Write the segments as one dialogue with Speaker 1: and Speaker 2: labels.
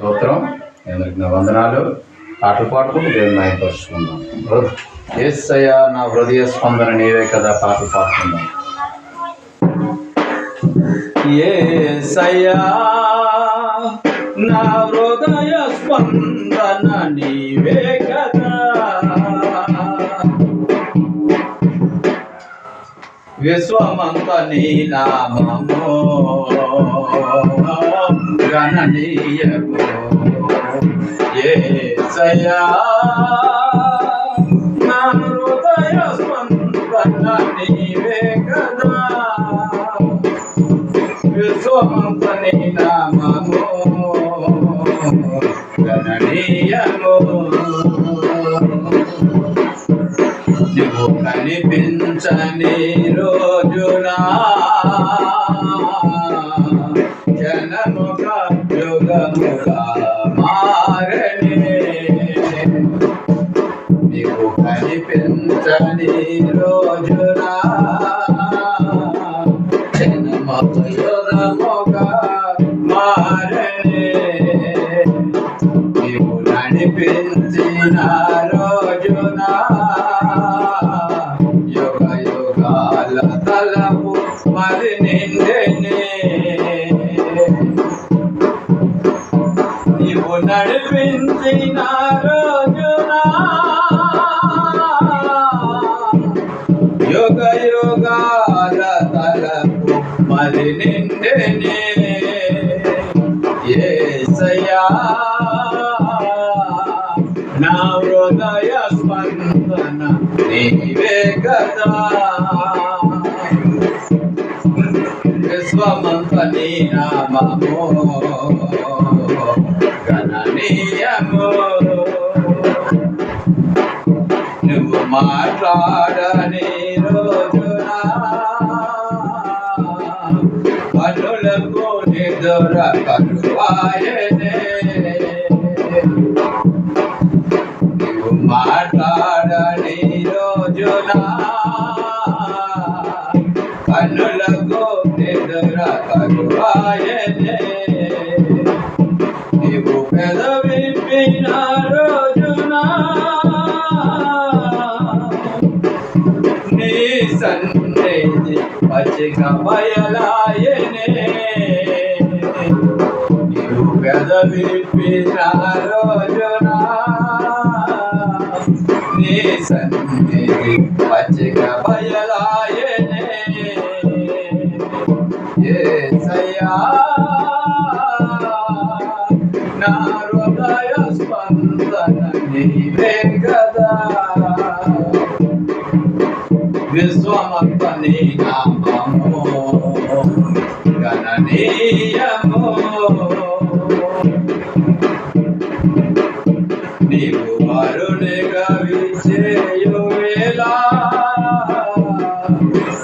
Speaker 1: స్తోత్రం. అందరికి నా వందనాలు. పాటలు పాడుకుంటూ దేవుని నాయపరుచుకుందాం ఏసయ్య నా హృదయ స్పందన నీవే కదా పాటలు పాడుకుందాం. ఏసయ్యా నా హృదయ స్పందన నీవే కదా. విశ్వమంత నీ నామము. గణనీయము ఏసయ్యా నా హృదయ స్పందన నీవే కదా విశ్వమంత నామము గణనీయము నువ్వు కనిపించని రోజునా పెంచని రోజురా. జనముగా యుగముగా మారని నీవు నడిపించిన రోజున యుగ యుగాల తలపు మరి నిండెనే. నీవు నడిపించిన రోజు తలకు మరి నిండెనే ఏసయ్యా నా హృదయ స్పందన నీవే కదా. విశ్వమంత నీ నామము గణనీయము. నువ్వు మాట్లాడని నిదుర మాట్లాడని రోజున కన్నులకు నిదుర కరువాయనే నీవు పెదవిప్పిన రోజున? నీ సన్నిధి పచ్చిక బయలాయనే నీవు రోజున నీ సన్నిధి పచ్చిక బయలాయనే యేసయ్యా నా హృదయ స్పందన నీవే కదా విశ్వమంత నీ నామము. గణనీయము విజయు వేళ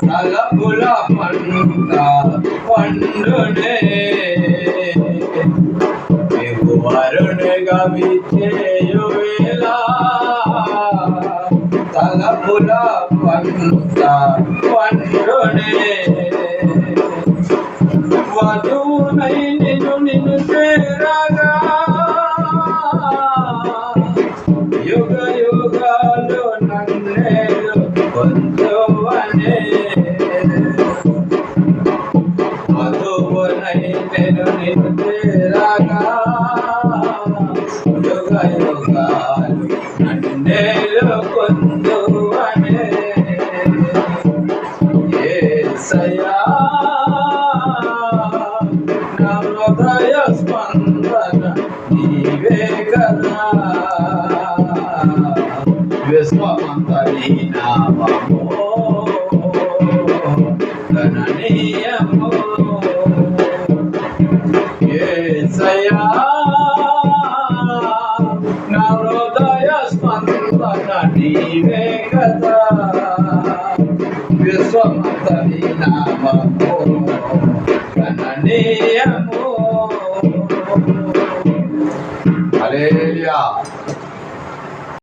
Speaker 1: తలపుల పంట పండునే. నీవు వరుణిగా తలపుల పంట పండునే. వధువునై వధువునై నిన్ను నిన్ను యుగ యుగాలు నన్నేలు పొందువనే యేసయ్యా నా హృదయ స్పందన నీవే కదా విశ్వమంత నీ నామము నీవే కదా విశ్వమంతని నామము. గణనీయము